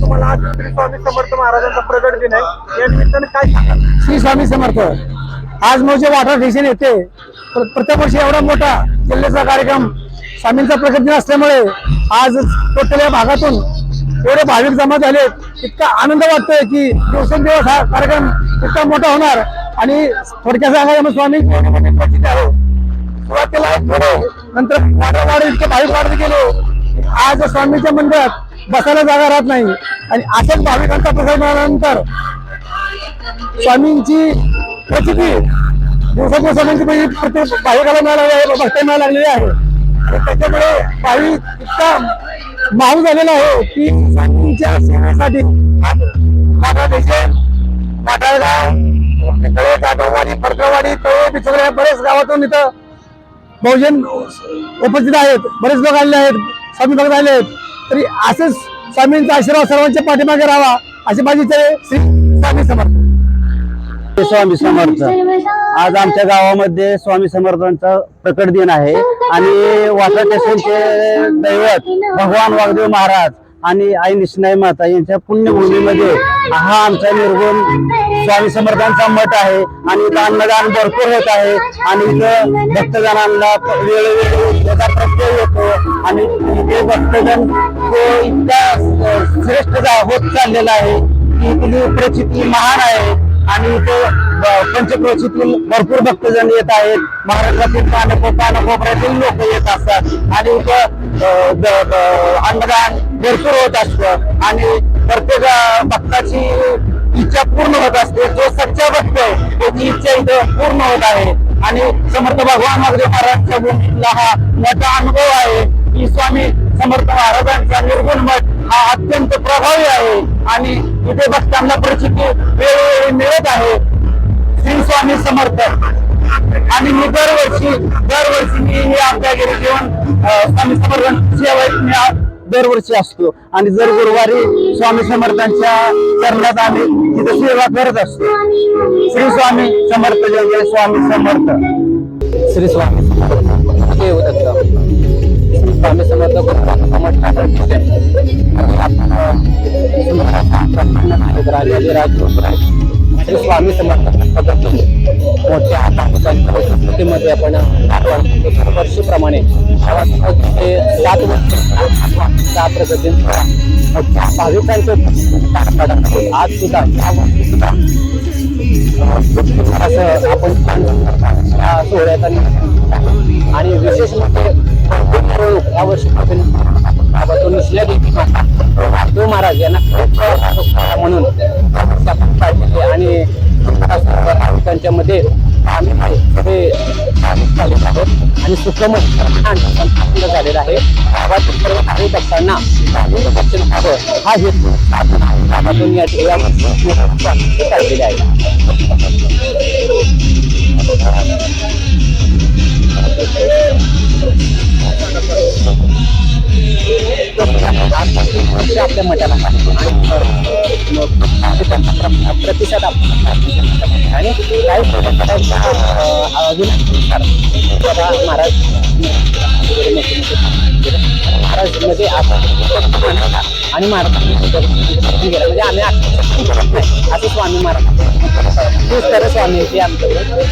तुम्हाला आज श्री स्वामी समर्थ महाराजांचा प्रगट दिन आहे या निमित्तानं काय सांगाल श्री स्वामी समर्थ आज मोजे वाटर स्टेशन येते. प्र- प्रत्येक वर्षी एवढा मोठा जिल्ह्याचा कार्यक्रम स्वामींचा प्रकट दिन असल्यामुळे आज टोटल या भागातून एवढे भाविक जमा झालेत इतका आनंद वाटतोय की दिवसेंदिवस हा कार्यक्रम इतका मोठा होणार. आणि थोडक्यात सांगायला मग स्वामी जीवनामध्ये प्रचिती आहे सुरुवातीला थोडे नंतर वाढत वाढत इतके भाविक वाढत गेलो. आज स्वामीच्या मंदिरात बसायला जागा राहत नाही. आणि अशाच भाविकांचा प्रसाद मिळाल्यानंतर स्वामींची प्रचिती दिवसाच्या स्वामींची म्हणजे प्रत्येक भाविकाला मिळालेली आहे भक्ता मिळायला लागलेली आहे त्याच्यामुळे भाविक इतका माहूल झालेला आहे की स्वामींच्या सेवेसाठी आज तळे काटोवाडी तळे बरेच गावातून इथं बहुजन उपस्थित आहेत बरेच लोक आलेले आहेत. स्वामी भक्त आले. आहेत तरी असेच स्वामींचा आशीर्वाद सर्वांच्या पाठीमागे राहावा अशी माझी आहे. श्री स्वामी समर्थ. स्वामी समर्थ. आज आमच्या गावामध्ये स्वामी समर्थांचा प्रकट दिन आहे. आणि वाटा स्टेशनचे दैवत भगवान वागदेव महाराज आणि आई निष्णाई माता यांच्या पुण्यभूमीमध्ये हा आमचा निर्गुण स्वामी समर्थांचा मठ आहे. आणि इथं अन्नदान भरपूर होत आहे. आणि इथं भक्तजनांना वेळोवेळी त्याचा प्रत्यय येतो आणि हे भक्तजन तो इतका श्रेष्ठ होत चाललेला आहे. की इथली प्रचिती महान आहे. आणि इथे पंचक्रोशीतील भरपूर भक्तजन येत आहेत. महाराष्ट्रातील कानको पानकोपऱ्यातील लोक येत असतात. आणि इथं अन्नदान भरपूर होत असतं. आणि प्रत्येक भक्ताची इच्छा पूर्ण होत असते. जो सच्चा भक्त आहे त्याची इच्छा इथं पूर्ण होत आहे. आणि समर्थ भगवान महादेव महाराजच्या भूमीतला हा मोठा अनुभव आहे. की स्वामी समर्थ महाराजांचा निर्गुण मठ हा अत्यंत प्रभावी आहे. आणि इथे भक्तांना प्रचिती वेळोवेळी मिळत आहे. श्री स्वामी समर्थ. आणि मी दरवर्षी दरवर्षी मी हे आपल्यागिरी घेऊन स्वामी समर्थ सेवा मी दरवर्षी असतो. आणि दर गुरुवारी स्वामी समर्थांच्या चरणात आम्ही तिथे सेवा करत असतो. श्री स्वामी समर्थ जय स्वामी समर्थ. श्री स्वामी समर्थ. म्हणजे स्वामी समर्थ श्री स्वामी समर्थ मोठ्या उपस्थितीमध्ये आपण वर्षीप्रमाणे सात वर्ष सात प्रगती भाविकांचं आज सुद्धा या वर्षी सुद्धा असं आपण सोहळ्यात सोहळ्याचा आणि विशेष म्हणजे या बाबा तो निसल्या देवी माता तो महाराज यांना म्हणून आपण पाहिजे आणि त्यांच्यामध्ये आम्ही हे चालत आहोत आणि सुखमय आनंद आहे गावातील सर्व हा हेतू या ठिकाणी आहे त्याला आणि मग त्यांचा प्र- प्रतिसाद आपण आणि काही अजून महाराज महाराजमध्ये आणि महाराज म्हणजे आम्ही असं स्वामी महाराज. तेच खरं स्वामी आमच्याकडे